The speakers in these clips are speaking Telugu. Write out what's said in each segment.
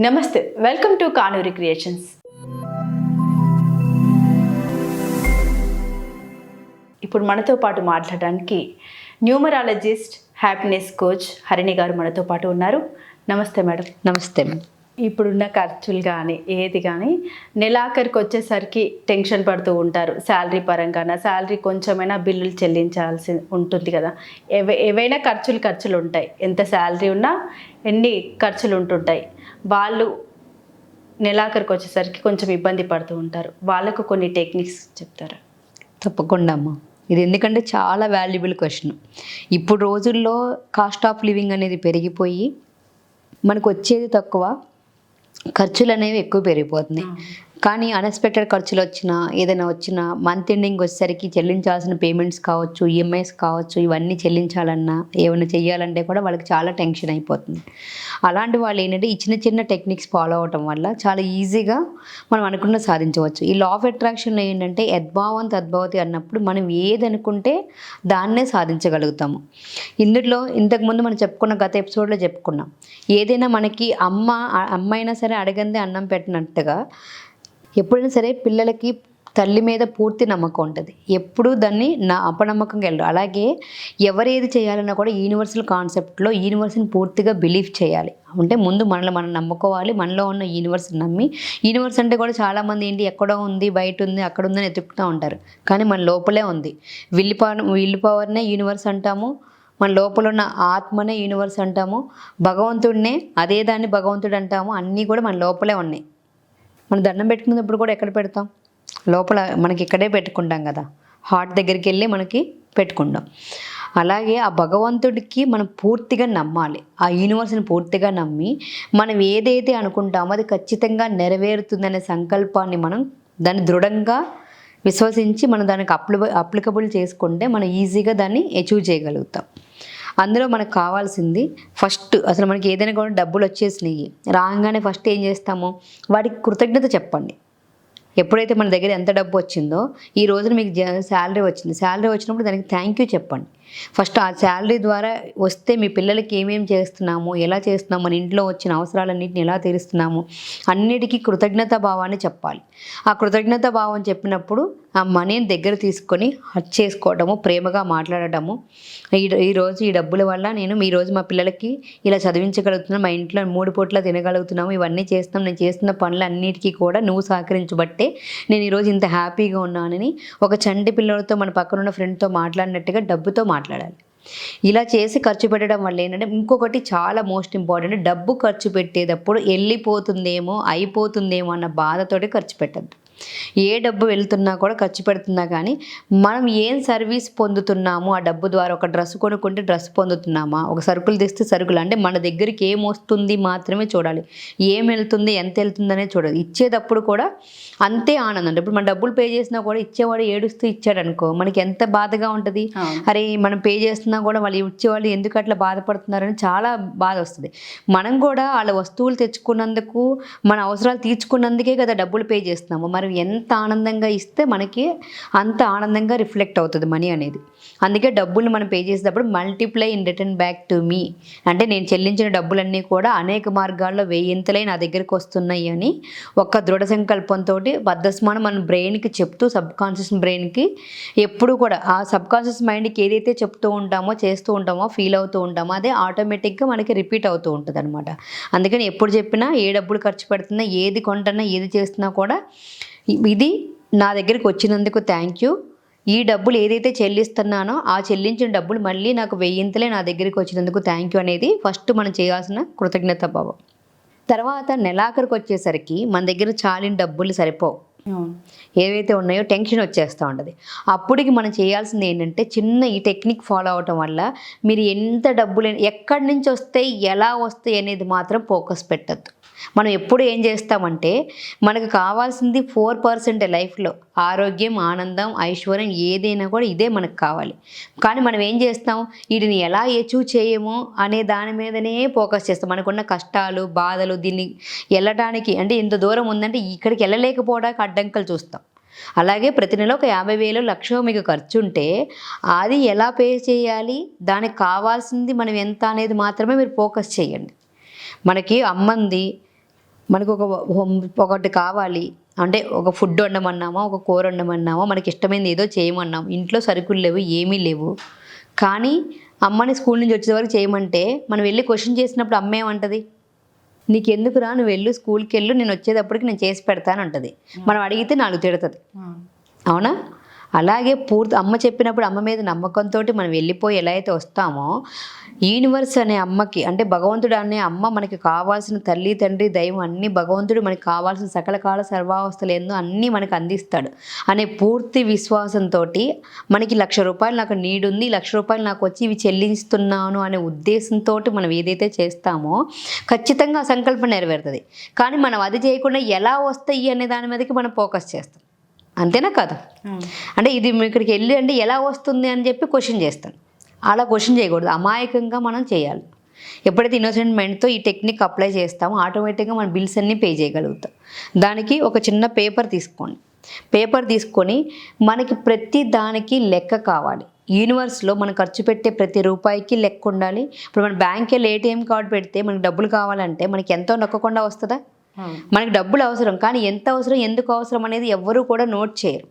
నమస్తే వెల్కమ్ టు కానూరి క్రియేషన్స్. ఇప్పుడు మనతో పాటు మాట్లాడడానికి న్యూమరాలజిస్ట్ హ్యాపీనెస్ కోచ్ హరిణి గారు మనతో పాటు ఉన్నారు. నమస్తే మేడం. నమస్తే ఇప్పుడున్న ఖర్చులు కానీ ఏది కానీ నెలాఖరికి వచ్చేసరికి టెన్షన్ పడుతూ ఉంటారు. శాలరీ పరంగాన శాలరీ కొంచెమైనా బిల్లులు చెల్లించాల్సి ఉంటుంది కదా. ఏవై ఏవైనా ఖర్చులు ఖర్చులు ఉంటాయి. ఎంత శాలరీ ఉన్నా ఎన్ని ఖర్చులు ఉంటుంటాయి. వాళ్ళు నెలాఖరికి వచ్చేసరికి కొంచెం ఇబ్బంది పడుతూ ఉంటారు. వాళ్ళకు కొన్ని టెక్నిక్స్ చెప్తారా? తప్పకుండా అమ్మా. ఇది ఎందుకంటే చాలా వాల్యుబుల్ క్వశ్చన్. ఇప్పుడు రోజుల్లో కాస్ట్ ఆఫ్ లివింగ్ అనేది పెరిగిపోయి మనకు వచ్చేది తక్కువ ఖర్చులు అనేవి ఎక్కువ పెరిగిపోతున్నాయి. కానీ అన్ఎక్స్పెక్టెడ్ ఖర్చులు వచ్చినా ఏదైనా వచ్చినా మంత్ ఎండింగ్ వచ్చేసరికి చెల్లించాల్సిన పేమెంట్స్ కావచ్చు ఈఎంఐస్ కావచ్చు ఇవన్నీ చెల్లించాలన్నా ఏమైనా చేయాలంటే కూడా వాళ్ళకి చాలా టెన్షన్ అయిపోతుంది. అలాంటి వాళ్ళు ఏంటంటే ఈ చిన్న చిన్న టెక్నిక్స్ ఫాలో అవటం వల్ల చాలా ఈజీగా మనం అనుకున్న సాధించవచ్చు. ఈ లా ఆఫ్ అట్రాక్షన్లో ఏంటంటే యద్భావం తద్భవతి అన్నప్పుడు మనం ఏది అనుకుంటే దాన్నే సాధించగలుగుతాము. ఇందులో ఇంతకుముందు మనం చెప్పుకున్న గత ఎపిసోడ్లో చెప్పుకున్నాం. ఏదైనా మనకి అమ్మ అమ్మ అయినా సరే అడగందే అన్నం పెట్టినట్టుగా ఎప్పుడైనా సరే పిల్లలకి తల్లి మీద పూర్తి నమ్మకం ఉంటుంది. ఎప్పుడూ దాన్ని నా అపనమ్మకంగా వెళ్ళరు. అలాగే ఎవరేది చేయాలన్నా కూడా యూనివర్సల్ కాన్సెప్ట్లో యూనివర్స్ని పూర్తిగా బిలీవ్ చేయాలి. అంటే ముందు మనల్ని మనం నమ్ముకోవాలి. మనలో ఉన్న యూనివర్స్ని నమ్మి యూనివర్స్ అంటే కూడా చాలామంది ఏంటి ఎక్కడో ఉంది బయట ఉంది అక్కడ ఉందని ఎతుకుతూ ఉంటారు. కానీ మన లోపలే ఉంది. విల్లు పవర్ విల్లు పవర్నే యూనివర్స్ అంటాము. మన లోపల ఉన్న ఆత్మనే యూనివర్స్ అంటాము. భగవంతుడినే అదే దాన్ని భగవంతుడు అంటాము. అన్నీ కూడా మన లోపలే ఉన్నాయి. మనం దండం పెట్టుకున్నప్పుడు కూడా ఎక్కడ పెడతాం? లోపల మనకి ఇక్కడే పెట్టుకుంటాం కదా. హార్ట్ దగ్గరికి వెళ్ళి మనకి పెట్టుకుంటాం. అలాగే ఆ భగవంతుడికి మనం పూర్తిగా నమ్మాలి. ఆ యూనివర్స్ని పూర్తిగా నమ్మి మనం ఏదైతే అనుకుంటామో అది ఖచ్చితంగా నెరవేరుతుందనే సంకల్పాన్ని మనం దాన్ని దృఢంగా విశ్వసించి మనం దానికి అప్లి అప్లికబుల్ చేసుకుంటే మనం ఈజీగా దాన్ని అచీవ్ చేయగలుగుతాం. అందులో మనకు కావాల్సింది ఫస్ట్ అసలు మనకి ఏదైనా కూడా డబ్బులు వచ్చేసినాయి రాగానే ఫస్ట్ ఏం చేస్తాము? వాటికి కృతజ్ఞత చెప్పండి. ఎప్పుడైతే మన దగ్గర ఎంత డబ్బు వచ్చిందో ఈ రోజున మీకు శాలరీ వచ్చింది. శాలరీ వచ్చినప్పుడు దానికి థ్యాంక్ యూ చెప్పండి. ఫస్ట్ ఆ శాలరీ ద్వారా వస్తే మీ పిల్లలకి ఏమేమి చేస్తున్నాము ఎలా చేస్తున్నాము మన ఇంట్లో వచ్చిన అవసరాలన్నింటిని ఎలా తీరుస్తున్నాము అన్నిటికీ కృతజ్ఞతా భావాన్ని చెప్పాలి. ఆ కృతజ్ఞతా భావం చెప్పినప్పుడు ఆ మనీని దగ్గర తీసుకొని హట్ చేసుకోవడము ప్రేమగా మాట్లాడటము ఈ ఈరోజు ఈ డబ్బుల వల్ల నేను ఈ రోజు మా పిల్లలకి ఇలా చదివించగలుగుతున్నాను మా ఇంట్లో మూడు పూట్ల తినగలుగుతున్నాము ఇవన్నీ చేస్తున్నాం నేను చేస్తున్న పనులు అన్నిటికీ కూడా నువ్వు సహకరించబట్టే నేను ఈరోజు ఇంత హ్యాపీగా ఉన్నానని ఒక చంటి పిల్లలతో మన పక్కన ఉన్న ఫ్రెండ్తో మాట్లాడినట్టుగా డబ్బుతో మాట్లాడాలి. ఇలా చేసి ఖర్చు పెట్టడం వల్ల ఏంటంటే ఇంకొకటి చాలా మోస్ట్ ఇంపార్టెంట్ డబ్బు ఖర్చు పెట్టేటప్పుడు వెళ్ళిపోతుందేమో అయిపోతుందేమో అన్న బాధతోటి ఖర్చు పెట్టద్దు. ఏ డబ్బు వెళ్తున్నా కూడా ఖర్చు పెడుతున్నా కానీ మనం ఏం సర్వీస్ పొందుతున్నాము ఆ డబ్బు ద్వారా ఒక డ్రెస్ కొనుక్కుంటే డ్రెస్ పొందుతున్నామా? ఒక సరుకులు తెస్తే సరుకులు. అంటే మన దగ్గరికి ఏం వస్తుంది మాత్రమే చూడాలి. ఏం వెళ్తుంది ఎంత వెళ్తుందనే చూడాలి. ఇచ్చేటప్పుడు కూడా అంతే ఆనందం. అంటే ఇప్పుడు మనం డబ్బులు పే చేసినా కూడా ఇచ్చేవాడు ఏడుస్తూ ఇచ్చాడు అనుకో మనకి ఎంత బాధగా ఉంటుంది. అరే మనం పే చేస్తున్నా కూడా వాళ్ళు ఇచ్చేవాళ్ళు ఎందుకు అట్లా బాధపడుతున్నారని చాలా బాధ వస్తుంది. మనం కూడా వాళ్ళ వస్తువులు తెచ్చుకున్నందుకు మన అవసరాలు తీర్చుకున్నందుకే కదా డబ్బులు పే చేస్తున్నాము. మరి ఎంత ఆనందంగా ఇస్తే మనకి అంత ఆనందంగా రిఫ్లెక్ట్ అవుతుంది మనీ అనేది. అందుకే డబ్బులు మనం పే చేసేటప్పుడు multiply in return back to me. అంటే నేను చెల్లించిన డబ్బులన్నీ కూడా అనేక మార్గాల్లో వేయింతలై నా దగ్గరికి వస్తున్నాయి అని ఒక దృఢ సంకల్పంతో బద్దస్మానం మన బ్రెయిన్కి చెప్తూ సబ్ కాన్షియస్ బ్రెయిన్కి ఎప్పుడు కూడా ఆ సబ్ కాన్షియస్ మైండ్కి ఏదైతే చెప్తూ ఉంటామో చేస్తూ ఉంటామో ఫీల్ అవుతూ ఉంటామో అదే ఆటోమేటిక్గా మనకి రిపీట్ అవుతూ ఉంటుంది అనమాట అందుకని ఎప్పుడు చెప్పినా ఏ డబ్బులు ఖర్చు పెడుతున్నా ఏది కొంటున్నా ఏది చేస్తున్నా కూడా ఇది నా దగ్గరికి వచ్చినందుకు థ్యాంక్ యూ ఈ డబ్బులు ఏదైతే చెల్లిస్తున్నానో ఆ చెల్లించిన డబ్బులు మళ్ళీ నాకు వెయ్యింతలే నా దగ్గరికి వచ్చినందుకు థ్యాంక్ యూ అనేది ఫస్ట్ మనం చేయాల్సిన కృతజ్ఞత భావం. తర్వాత నెలాఖరికి వచ్చేసరికి మన దగ్గర చాలిన డబ్బులు సరిపోవు. ఏవైతే ఉన్నాయో టెన్షన్ వచ్చేస్తూ ఉంటుంది. అప్పటికి మనం చేయాల్సింది ఏంటంటే చిన్న ఈ టెక్నిక్ ఫాలో అవటం వల్ల మీరు ఎంత డబ్బులు ఎక్కడి నుంచి వస్తాయి ఎలా వస్తాయి అనేది మాత్రం ఫోకస్ పెట్టద్దు. మనం ఎప్పుడు ఏం చేస్తామంటే మనకు కావాల్సింది ఫోర్ పర్సెంట్ లైఫ్లో. ఆరోగ్యం ఆనందం ఐశ్వర్యం ఏదైనా కూడా ఇదే మనకు కావాలి. కానీ మనం ఏం చేస్తాం? వీటిని ఎలా అచీవ్ చేయము అనే దాని మీదనే ఫోకస్ చేస్తాం. మనకున్న కష్టాలు బాధలు దీన్ని వెళ్ళడానికి అంటే ఇంత దూరం ఉందంటే ఇక్కడికి వెళ్ళలేకపోవడానికి అడ్డంకులు చూస్తాం. అలాగే ప్రతి నెల ఒక యాభై వేలు లక్ష మీకు ఖర్చు ఉంటే అది ఎలా పే చేయాలి? దానికి కావాల్సింది మనం ఎంత అనేది మాత్రమే మీరు ఫోకస్ చేయండి. మనకి అమ్మంది మనకు ఒక హోమ్ ఒకటి కావాలి. అంటే ఒక ఫుడ్ వండమన్నామా ఒక కూర వండమన్నామా మనకి ఇష్టమైనది ఏదో చేయమన్నాం. ఇంట్లో సరుకులు లేవు ఏమీ లేవు. కానీ అమ్మని స్కూల్ నుంచి వచ్చే వరకు చేయమంటే మనం వెళ్ళి క్వశ్చన్ చేసినప్పుడు అమ్మ ఏమంటది? నీకు ఎందుకురా నువ్వు వెళ్ళు స్కూల్కి వెళ్ళు నేను వచ్చేటప్పటికి నేను చేసి పెడతాను అంటది మనం అడిగితే నాలుగు తిడుతుంది. అవునా? అలాగే పూర్తి అమ్మ చెప్పినప్పుడు అమ్మ మీద నమ్మకంతో మనం వెళ్ళిపోయి ఎలా అయితే వస్తామో యూనివర్స్ అనే అమ్మకి అంటే భగవంతుడు అనే అమ్మ మనకి కావాల్సిన తల్లి తండ్రి దైవం అన్ని భగవంతుడు మనకి కావాల్సిన సకల కాల సర్వావస్థలు ఏందో అన్నీ మనకు అందిస్తాడు అనే పూర్తి విశ్వాసంతో మనకి లక్ష రూపాయలు నాకు నీడుంది లక్ష రూపాయలు నాకు వచ్చి ఇవి చెల్లిస్తున్నాను అనే ఉద్దేశంతో మనం ఏదైతే చేస్తామో ఖచ్చితంగా ఆ సంకల్పం నెరవేరుతుంది. కానీ మనం అది చేయకుండా ఎలా వస్తాయి అనే దాని మీదకి మనం ఫోకస్ చేస్తాం. అంతేనా కదా? అంటే ఇది ఇక్కడికి వెళ్ళి అంటే ఎలా వస్తుంది అని చెప్పి క్వశ్చన్ చేస్తాను. అలా క్వశ్చన్ చేయకూడదు. అమాయకంగా మనం చేయాలి. ఎప్పుడైతే ఇన్నోసెంట్ మైండ్తో ఈ టెక్నిక్ అప్లై చేస్తామో ఆటోమేటిక్గా మన బిల్స్ అన్నీ పే చేయగలుగుతాం. దానికి ఒక చిన్న పేపర్ తీసుకోండి. పేపర్ తీసుకొని మనకి ప్రతి దానికి లెక్క కావాలి. యూనివర్స్లో మనం ఖర్చు పెట్టే ప్రతి రూపాయికి లెక్క ఉండాలి. ఇప్పుడు మన బ్యాంక్ వెళ్ళి ఏటీఎం కార్డు పెడితే మనకి డబ్బులు కావాలంటే మనకి ఎంతో నొక్కకుండా వస్తుందా? మనకి డబ్బులు అవసరం కానీ ఎంత అవసరం ఎందుకు అవసరం అనేది ఎవ్వరూ కూడా నోట్ చేయరు.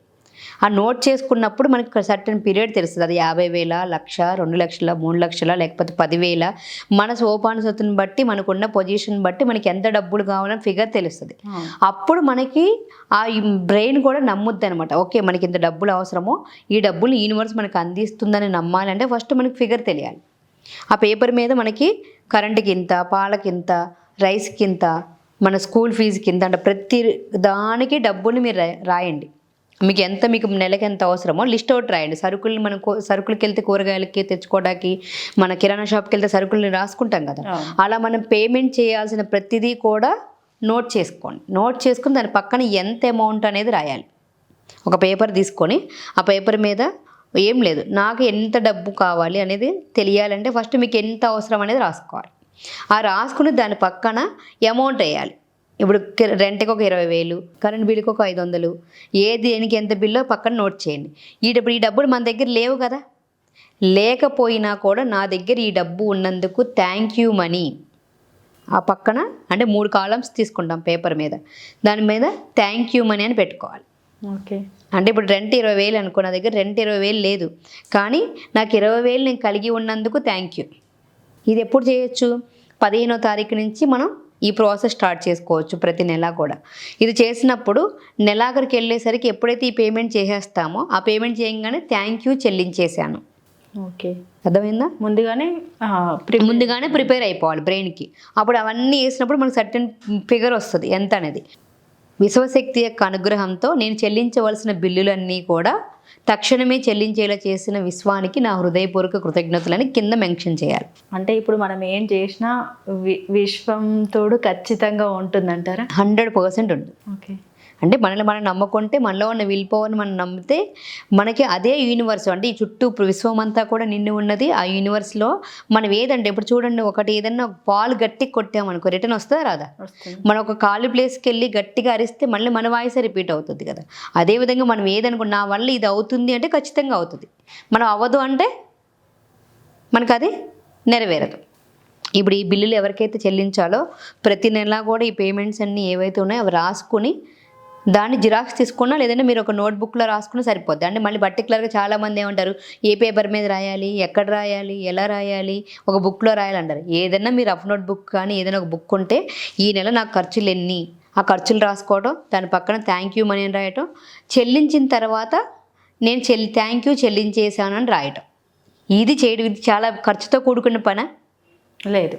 ఆ నోట్ చేసుకున్నప్పుడు మనకి సర్టన్ పీరియడ్ తెలుస్తుంది. అది యాభై వేల లక్ష రెండు లక్షల మూడు లక్షల లేకపోతే పదివేల మన సోపానుసతుని బట్టి మనకున్న పొజిషన్ బట్టి మనకి ఎంత డబ్బులు కావాలని ఫిగర్ తెలుస్తుంది. అప్పుడు మనకి ఆ బ్రెయిన్ కూడా నమ్ముద్ది అనమాట ఓకే మనకి ఇంత డబ్బులు అవసరమో ఈ డబ్బులు యూనివర్స్ మనకి అందిస్తుందని నమ్మాలంటే ఫస్ట్ మనకి ఫిగర్ తెలియాలి. ఆ పేపర్ మీద మనకి కరెంటుకి ఇంత పాలకి ఇంత రైస్కి ఇంత మన స్కూల్ ఫీజుకి ఇంత అంటే ప్రతి దానికి డబ్బుని మీరు రాయండి. మీకు ఎంత మీకు నెలకి ఎంత అవసరమో లిస్ట్ అవుట్ రాయండి. సరుకులు మనం సరుకులకి వెళ్తే కూరగాయలకి తెచ్చుకోవడానికి మన కిరాణా షాప్కి వెళ్తే సరుకుల్ని రాసుకుంటాం కదా. అలా మనం పేమెంట్ చేయాల్సిన ప్రతిదీ కూడా నోట్ చేసుకోండి. నోట్ చేసుకుని దాని పక్కన ఎంత అమౌంట్ అనేది రాయాలి. ఒక పేపర్ తీసుకొని ఆ పేపర్ మీద ఏం లేదు నాకు ఎంత డబ్బు కావాలి అనేది తెలియాలంటే ఫస్ట్ మీకు ఎంత అవసరం అనేది రాసుకోవాలి. ఆ రాసుకుని దాని పక్కన అమౌంట్ వేయాలి. ఇప్పుడు రెంట్కి ఒక ఇరవై వేలు కరెంట్ బిల్లుకి ఒక ఐదు వందలు ఏ దేనికి ఎంత బిల్లో పక్కన నోట్ చేయండి. ఈ డబ్బు ఈ డబ్బులు మన దగ్గర లేవు కదా. లేకపోయినా కూడా నా దగ్గర ఈ డబ్బు ఉన్నందుకు థ్యాంక్ యూ మనీ ఆ పక్కన అంటే మూడు కాలమ్స్ తీసుకుంటాం పేపర్ మీద. దాని మీద థ్యాంక్ యూ మనీ అని పెట్టుకోవాలి. ఓకే. అంటే ఇప్పుడు రెంట్ ఇరవై వేలు అనుకో నా దగ్గర రెంట్ ఇరవై వేలు లేదు. కానీ నాకు ఇరవై వేలు నేను కలిగి ఉన్నందుకు థ్యాంక్ యూ ఇది ఎప్పుడు చేయొచ్చు? పదిహేనో తారీఖు నుంచి మనం ఈ ప్రాసెస్ స్టార్ట్ చేసుకోవచ్చు ప్రతి నెల కూడా. ఇది చేసినప్పుడు నెలాఖరికి వెళ్ళేసరికి ఎప్పుడైతే ఈ పేమెంట్ చేసేస్తామో ఆ పేమెంట్ చేయగానే థ్యాంక్ యూ చెల్లించేశాను. ఓకే. అర్థమైందా? ముందుగానే ముందుగానే ప్రిపేర్ అయిపోవాలి బ్రెయిన్కి. అప్పుడు అవన్నీ వేసినప్పుడు మనకు సర్టెన్ ఫిగర్ వస్తుంది ఎంత అనేది. విశ్వశక్తి యొక్క అనుగ్రహంతో నేను చెల్లించవలసిన బిల్లులన్నీ కూడా తక్షణమే చెల్లించేలా చేసిన విశ్వానికి నా హృదయపూర్వక కృతజ్ఞతలని కింద మెన్షన్ చేయాలి. అంటే ఇప్పుడు మనం ఏం చేసినా వి విశ్వం తోడు ఖచ్చితంగా ఉంటుందంటారా? హండ్రెడ్ పర్సెంట్ ఉంటుంది. ఓకే. అంటే మనల్ని మనం నమ్ముకుంటే మనలో ఉన్న విల్ పవర్ని మనం నమ్మితే మనకి అదే యూనివర్స్ అంటే ఈ చుట్టూ విశ్వం అంతా కూడా నిండి ఉన్నది. ఆ యూనివర్స్లో మనం ఏదంటే ఇప్పుడు చూడండి ఒకటి ఏదన్నా పాలు గట్టి కొట్టామనుకో రిటర్న్ వస్తుందా రాదా? మనం ఒక ఖాళీ ప్లేస్కి వెళ్ళి గట్టిగా అరిస్తే మళ్ళీ మన వాయిస్ రిపీట్ అవుతుంది కదా. అదేవిధంగా మనం ఏదనుకున్నా నా వల్ల ఇది అవుతుంది అంటే ఖచ్చితంగా అవుతుంది. మనం అవ్వదు అంటే మనకు అది నెరవేరదు. ఇప్పుడు ఈ బిల్లులు ఎవరికైతే చెల్లించాలో ప్రతి నెల కూడా ఈ పేమెంట్స్ అన్నీ ఏవైతే ఉన్నాయో అవి రాసుకుని దాన్ని జిరాక్స్ తీసుకున్నా లేదంటే మీరు ఒక నోట్బుక్లో రాసుకున్నా సరిపోద్ది. అంటే మళ్ళీ పర్టికులర్గా చాలామంది ఏమంటారు ఏ పేపర్ మీద రాయాలి ఎక్కడ రాయాలి ఎలా రాయాలి ఒక బుక్లో రాయాలంటారు ఏదైనా మీరు రఫ్ నోట్ బుక్ కానీ ఏదైనా ఒక బుక్ ఉంటే ఈ నెల నాకు ఖర్చులు ఎన్ని? ఆ ఖర్చులు రాసుకోవడం దాని పక్కన థ్యాంక్ యూ మనీ అని రాయటం చెల్లించిన తర్వాత నేను చెల్లి థ్యాంక్ యూ చెల్లించేశాను అని రాయటం. ఇది చేయడం ఇది చాలా ఖర్చుతో కూడుకున్న పని? లేదు.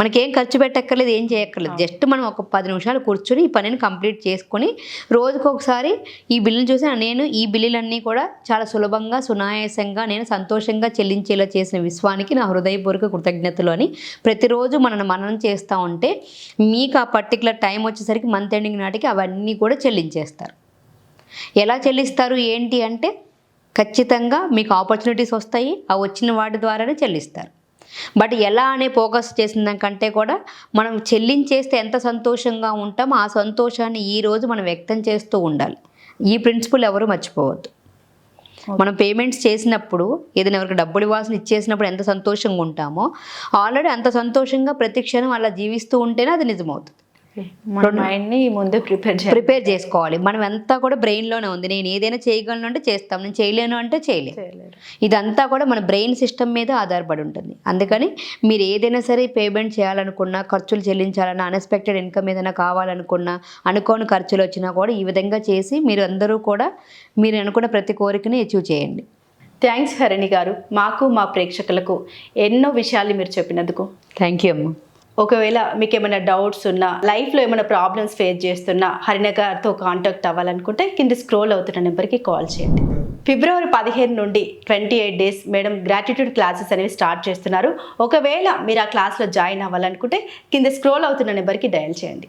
మనకేం ఖర్చు పెట్టక్కర్లేదు ఏం చేయక్కర్లేదు. జస్ట్ మనం ఒక పది నిమిషాలు కూర్చొని ఈ పనిని కంప్లీట్ చేసుకొని రోజుకు ఒకసారి ఈ బిల్లుని చూసి నేను ఈ బిల్లులన్నీ కూడా చాలా సులభంగా సునాయాసంగా నేను సంతోషంగా చెల్లించేలా చేసిన విశ్వానికి నా హృదయపూర్వక కృతజ్ఞతలు అని ప్రతిరోజు మనం మననం చేస్తూ ఉంటే మీకు ఆ పర్టికులర్ టైం వచ్చేసరికి మంత్ ఎండింగ్ నాటికి అవన్నీ కూడా చెల్లించేస్తారు. ఎలా చెల్లిస్తారు ఏంటి అంటే ఖచ్చితంగా మీకు ఆపర్చునిటీస్ వస్తాయి ఆ వచ్చిన వాటి ద్వారానే చెల్లిస్తారు. బట్ ఎలా అనే ఫోకస్ చేసిన దానికంటే కూడా మనం చెల్లించేస్తే ఎంత సంతోషంగా ఉంటామో ఆ సంతోషాన్ని ఈ రోజు మనం వ్యక్తం చేస్తూ ఉండాలి. ఈ ప్రిన్సిపల్ ఎవరు మర్చిపోవద్దు. మనం పేమెంట్స్ చేసినప్పుడు ఏదైనా ఎవరికి డబ్బులు ఇవ్వాల్సిన ఇచ్చేసినప్పుడు ఎంత సంతోషంగా ఉంటామో ఆల్రెడీ అంత సంతోషంగా ప్రతి క్షణం అలా జీవిస్తూ ఉంటేనే అది నిజమవుతుంది. మన మైండ్ని ముందు ప్రిపేర్ ప్రిపేర్ చేసుకోవాలి. మనం అంతా కూడా బ్రెయిన్లోనే ఉంది. నేను ఏదైనా చేయగలను అంటే చేస్తాం. నేను చేయలేను అంటే చేయలేను. ఇదంతా కూడా మన బ్రెయిన్ సిస్టమ్ మీద ఆధారపడి ఉంటుంది. అందుకని మీరు ఏదైనా సరే పేమెంట్ చేయాలనుకున్నా ఖర్చులు చెల్లించాలన్నా అన్ఎక్స్పెక్టెడ్ ఇన్కమ్ ఏదైనా కావాలనుకున్నా అనుకోని ఖర్చులు వచ్చినా కూడా ఈ విధంగా చేసి మీరు అందరూ కూడా మీరు అనుకున్న ప్రతి కోరికని అచీవ్ చేయండి. థ్యాంక్స్ హరిణి గారు. మాకు మా ప్రేక్షకులకు ఎన్నో విషయాలు మీరు చెప్పినందుకు. థ్యాంక్ యూ అమ్మ. ఒకవేళ మీకు ఏమైనా డౌట్స్ ఉన్నా లైఫ్లో ఏమైనా ప్రాబ్లమ్స్ ఫేస్ చేస్తున్నా హరిణ గారితో కాంటాక్ట్ అవ్వాలనుకుంటే కింద స్క్రోల్ అవుతున్న నెంబర్కి కాల్ చేయండి. ఫిబ్రవరి పదిహేను నుండి twenty eight days madam gratitude classes అనేవి స్టార్ట్ చేస్తున్నారు. ఒకవేళ మీరు ఆ క్లాస్లో జాయిన్ అవ్వాలనుకుంటే కింద స్క్రోల్ అవుతున్న నెంబర్కి డయల్ చేయండి.